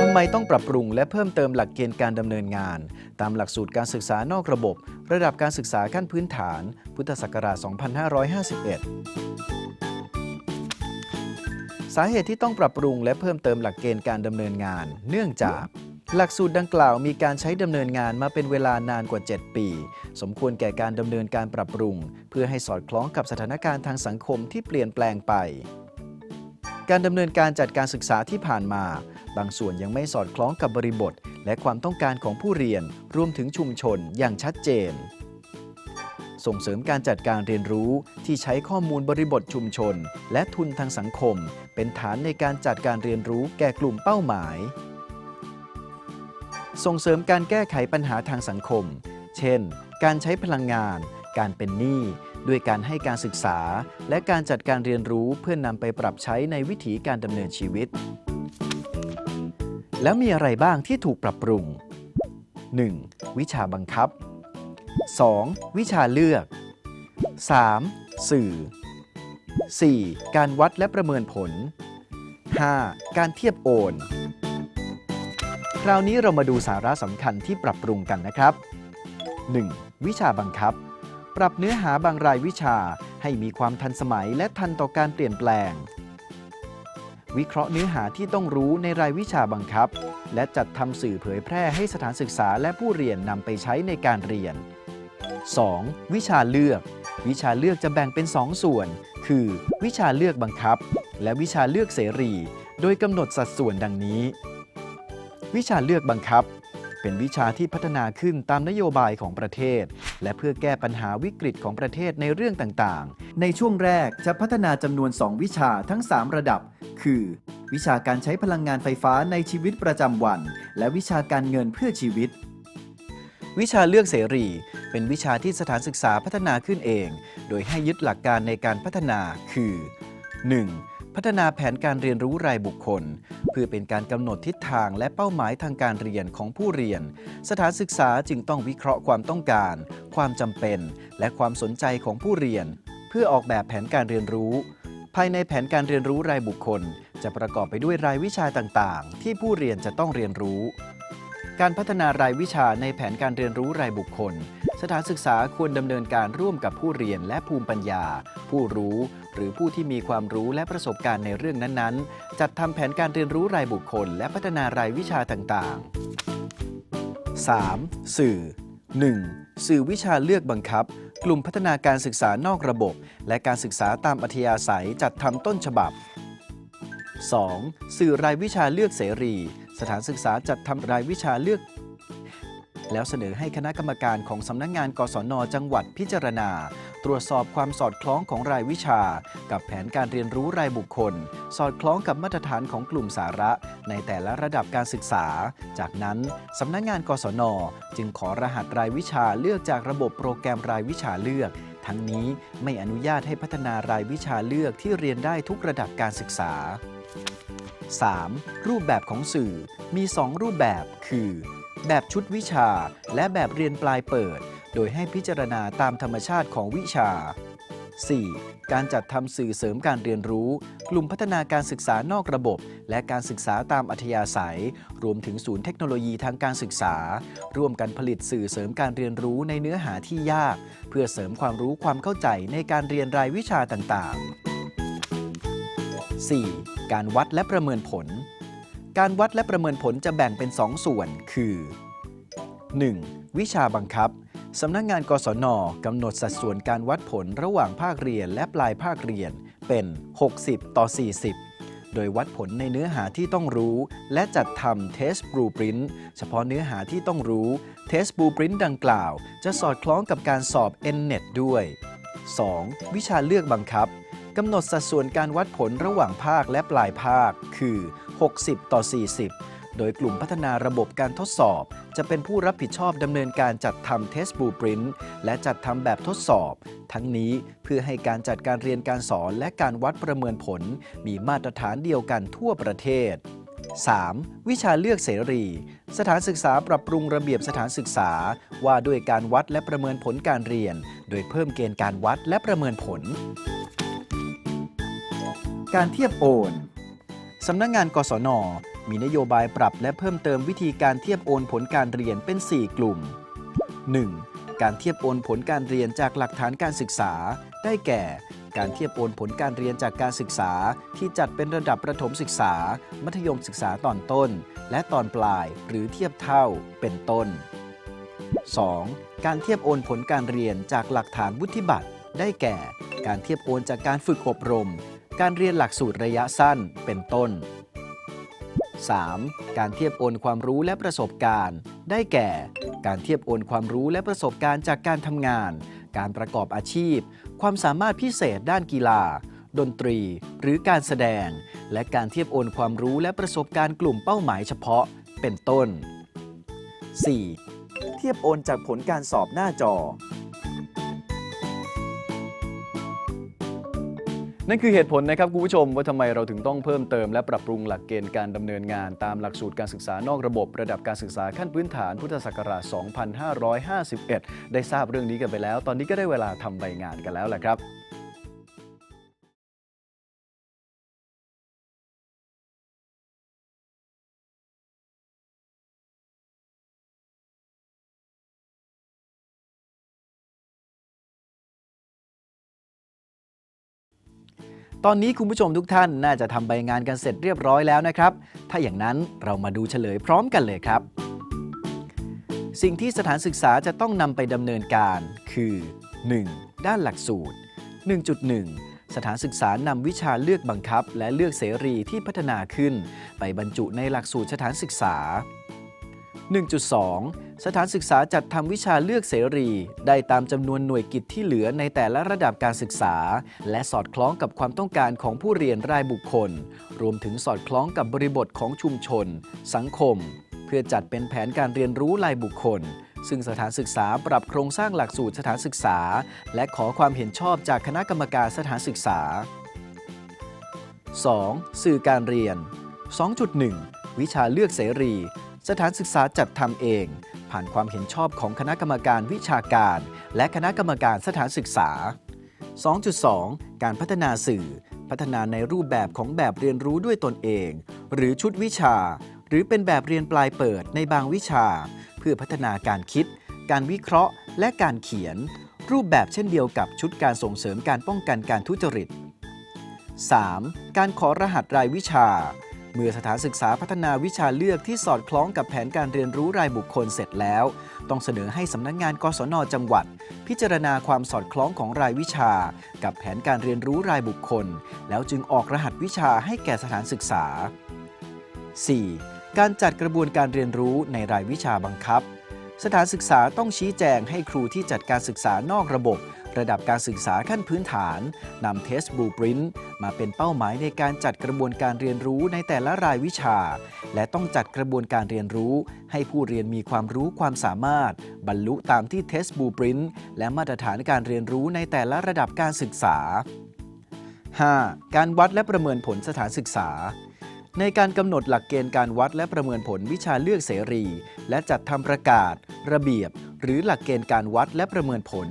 ทำไมต้องปรับปรุงและเพิ่มเติมหลักเกณฑ์การดำเนินงาน ตามหลักสูตรการศึกษานอกระบบ ระดับการศึกษาขั้นพื้นฐาน พุทธศักราช 2551 สาเหตุที่ต้องปรับปรุงและเพิ่มเติมหลักเกณฑ์การดำเนินงาน เนื่องจากหลักสูตรดังกล่าวมีการใช้ดำเนินงานมาเป็นเวลานานกว่า 7 ปี สมควรแก่การดำเนินการปรับปรุง เพื่อให้สอดคล้องกับสถานการณ์ทางสังคมที่เปลี่ยนแปลงไป การดำเนินการจัดการศึกษาที่ผ่านมา บางส่วนยังไม่สอดคล้องกับบริบท และความต้องการของผู้เรียนรวมถึงชุมชนอย่างชัดเจน ส่งเสริมการจัดการเรียนรู้ที่ใช้ข้อมูลบริบทชุมชน และทุนทางสังคม เป็นฐานในการจัดการเรียนรู้แก่กลุ่มเป้าหมาย ส่งเสริมการแก้ไขปัญหาทางสังคม เช่น การใช้พลังงาน การเป็นหนี้ด้วยการให้การศึกษา และการจัดการเรียนรู้เพื่อนนำไปปรับใช้ในวิถีการดำเนินชีวิต แล้วมีอะไรบ้างที่ถูกปรับปรุง 1. วิชาบังคับ 2. วิชาเลือก 3. สื่อ 4. การวัดและประเมินผล 5. การเทียบโอน คราวนี้เรามาดูสาระสำคัญที่ปรับปรุงกันนะครับ 1. วิชาบังคับ ปรับเนื้อหาบางรายวิชาให้มีความทันสมัยและทันต่อการเปลี่ยนแปลง วิเคราะห์เนื้อหาที่ต้องรู้ในรายวิชาบังคับ และจัดทำสื่อเผยแพร่ให้สถานศึกษาและผู้เรียนนำไปใช้ในการเรียน 2. วิชาเลือก วิชาเลือกจะแบ่งเป็น 2ส่วน คือ วิชาเลือกบังคับ และวิชาเลือกเสรี โดยกำหนดสัดส่วนดังนี้ วิชาเลือกบังคับ เป็นวิชาที่พัฒนาขึ้นตามนโยบายของประเทศ และเพื่อแก้ปัญหาวิกฤตของประเทศในเรื่องต่างๆ ในช่วงแรกจะพัฒนาจำนวน 2 วิชาทั้ง 3 ระดับ คือ วิชาการใช้พลังงานไฟฟ้าในชีวิตประจำวัน และวิชาการเงินเพื่อชีวิต วิชาเลือกเสรี เป็นวิชาที่สถานศึกษาพัฒนาขึ้นเอง โดยให้ยึดหลักการในการพัฒนาคือ 1. พัฒนาแผนการเรียนรู้รายบุคคล เพื่อเป็นการกำหนดทิศทางและเป้าหมายทางการเรียนของผู้เรียน สถานศึกษาจึงต้องวิเคราะห์ความต้องการ ความจำเป็น และความสนใจของผู้เรียน เพื่อออกแบบแผนการเรียนรู้ ภายในแผนการเรียนรู้รายบุคคล จะประกอบไปด้วยรายวิชาต่างๆ ที่ผู้เรียนจะต้องเรียนรู้ การพัฒนารายวิชาในแผนการเรียนรู้รายบุคคลสถานศึกษาควรดำเนินการร่วมกับผู้เรียนและภูมิปัญญา ผู้รู้ รือผู้ที่มีความรู้และประสบการณ์ในเรื่องนั้นๆ จัดทำแผนการเรียนรู้รายบุคคล และพัฒนารายวิชาต่างๆ 3. สื่อ 1. สื่อวิชาเลือกบังคับ กลุ่มพัฒนาการศึกษานอกระบบ และการศึกษาตามอัธยาศัยจัดทำต้นฉบับ 2. สื่อรายวิชาเลือกเสรี สถานศึกษาจัดทำรายวิชาเลือก แล้วเสนอให้คณะกรรมการของสำนักงงานกศนจังหวัดพิจารณา ตรวจสอบความสอดคล้องของรายวิชา กับแผนการเรียนรู้รายบุคคล สอดคล้องกับมาตรฐานของกลุ่มสาระ ในแต่ละระดับการศึกษา จากนั้นสำนักงงานกศนจึงขอรหัสรายวิชาเลือกจากระบบโปรแกรมรายวิชาเลือกทั้งนี้ไม่อนุญาตให้พัฒนารายวิชาเลือกที่เรียนได้ทุกระดับการศึกษา 3. รูปแบบของสื่อมี 2 รูปแบบคือ แบบชุดวิชา และแบบเรียนปลายเปิด โดยให้พิจารณาตามธรรมชาติของวิชา 4. การจัดทำสื่อเสริมการเรียนรู้ กลุ่มพัฒนาการศึกษานอกระบบ และการศึกษาตามอัธยาศัย รวมถึงศูนย์เทคโนโลยีทางการศึกษา ร่วมกันผลิตสื่อเสริมการเรียนรู้ในเนื้อหาที่ยาก เพื่อเสริมความรู้ความเข้าใจในการเรียนรายวิชาต่างๆ 4. การวัดและประเมินผล การวัดและประเมินผลจะแบ่งเป็น 2 ส่วน คือ 1. วิชาบังคับ สำนักงงานกศนกำหนดสัดส่วนการวัดผลระหว่างภาคเรียนและปลายภาคเรียนเป็น 60 ต่อ 40 โดยวัดผลในเนื้อหาที่ต้องรู้ และจัดทำ Test Blueprint เฉพาะเนื้อหาที่ต้องรู้ Test Blueprint ดังกล่าว จะสอดคล้องกับการสอบ NNET ด้วย 2. วิชาเลือกบังคับกำหนดสัดส่วนการวัดผลระหว่างภาคและปลายภาค คือ 60 ต่อ 40 โดยกลุ่มพัฒนาระบบการทดสอบ จะเป็นผู้รับผิดชอบดำเนินการจัดทำ Test Blueprint และจัดทำแบบทดสอบ ทั้งนี้เพื่อให้การจัดการเรียนการสอนและการวัดประเมินผล มีมาตรฐานเดียวกันทั่วประเทศ 3. วิชาเลือกเสรี สถานศึกษาปรับปรุงระเบียบสถานศึกษา ว่าด้วยการวัดและประเมินผลการเรียน โดยเพิ่มเกณฑ์การวัดและประเมินผล การเทียบโอน สำนักงงานกศน มีนโยบายปรับและเพิ่มเติมวิธีการเทียบโอนผลการเรียนเป็น 4 กลุ่ม 1. การเทียบโอนผลการเรียนจากหลักฐานการศึกษา ได้แก่ การเทียบโอนผลการเรียนจากการศึกษา ที่จัดเป็นระดับประถมศึกษา มัธยมศึกษาตอนต้น และตอนปลายหรือเทียบเท่าเป็นต้น 2. การเทียบโอนผลการเรียนจากหลักฐานวุฒิบัตร ได้แก่ การเทียบโอนจากการฝึกอบรม การเรียนหลักสูตรระยะสั้นเป็นต้น 3. การเทียบโอนความรู้และประสบการณ์ ได้แก่ การเทียบโอนความรู้และประสบการณ์จากการทำงาน การประกอบอาชีพ ความสามารถพิเศษด้านกีฬา ดนตรี หรือการแสดง และการเทียบโอนความรู้และประสบการณ์กลุ่มเป้าหมายเฉพาะ เป็นต้น 4. เทียบโอนจากผลการสอบหน้าจอ นั่นคือเหตุผลนะครับคุณผู้ชมว่าทำไมเราถึงต้องเพิ่มเติม และปรับปรุงหลักเกณฑ์การดำเนินงาน ตามหลักสูตรการศึกษานอกระบบ ระดับการศึกษาขั้นพื้นฐานพุทธศักราช 2551 ได้ทราบเรื่องนี้กันไปแล้ว ตอนนี้ก็ได้เวลาทำใบงานกันแล้วแหละครับ ตอนนี้คุณผู้ชมทุกท่านน่าจะทำใบงานกันเสร็จเรียบร้อยแล้วนะครับ ถ้าอย่างนั้นเรามาดูเฉลยพร้อมกันเลยครับ สิ่งที่สถานศึกษาจะต้องนำไปดำเนินการ คือ 1. ด้านหลักสูตร 1.1 สถานศึกษานำวิชาเลือกบังคับ และเลือกเสรีที่พัฒนาขึ้น ไปบรรจุในหลักสูตรสถานศึกษา 1.2 สถานศึกษาจัดทำวิชาเลือกเสรี ได้ตามจำนวนหน่วยกิจที่เหลือในแต่ละระดับการศึกษา และสอดคล้องกับความต้องการของผู้เรียนรายบุคคล รวมถึงสอดคล้องกับบริบทของชุมชน สังคม เพื่อจัดเป็นแผนการเรียนรู้รายบุคคล ซึ่งสถานศึกษาปรับโครงสร้างหลักสูตรสถานศึกษา และขอความเห็นชอบจากคณะกรรมการสถานศึกษา 2. สื่อการเรียน 2.1 วิชาเลือกเสรี สถานศึกษาจัดทำเอง ผ่านความเห็นชอบของคณะกรรมการวิชาการ และคณะกรรมการสถานศึกษา 2.2 การพัฒนาสื่อ พัฒนาในรูปแบบของแบบเรียนรู้ด้วยตนเอง หรือชุดวิชา หรือเป็นแบบเรียนปลายเปิดในบางวิชา เพื่อพัฒนาการคิด การวิเคราะห์ และการเขียน รูปแบบเช่นเดียวกับชุดการส่งเสริมการป้องกันการทุจริต 3. การขอรหัสรายวิชา เมื่อสถานศึกษาพัฒนาวิชาเลือกที่สอดคล้องกับแผนการเรียนรู้รายบุคคลเสร็จแล้ว ต้องเสนอให้สำนักงานกศนจังหวัด พิจารณาความสอดคล้องของรายวิชา กับแผนการเรียนรู้รายบุคคล แล้วจึงออกรหัสวิชาให้แก่สถานศึกษา 4. การจัดกระบวนการเรียนรู้ในรายวิชาบังคับ สถานศึกษาต้องชี้แจงให้ครูที่จัดการศึกษานอกระบบ ระดับการศึกษาขั้นพื้นฐานนำเทสบลูปรินต์มาเป็นเป้าหมายในการจัดกระบวนการเรียนรู้ในแต่ละรายวิชา และต้องจัดกระบวนการเรียนรู้ ให้ผู้เรียนมีความรู้ความสามารถ บรรลุตามที่เทสบลูปรินต์และมาตรฐานการเรียนรู้ในแต่ละระดับการศึกษา 5. การวัดและประเมินผลสถานศึกษา ในการกำหนดหลักเกณฑ์การวัดและประเมินผลวิชาเลือกเสรี และจัดทำประกาศ ระเบียบ หรือหลักเกณฑ์การวัดและประเมินผล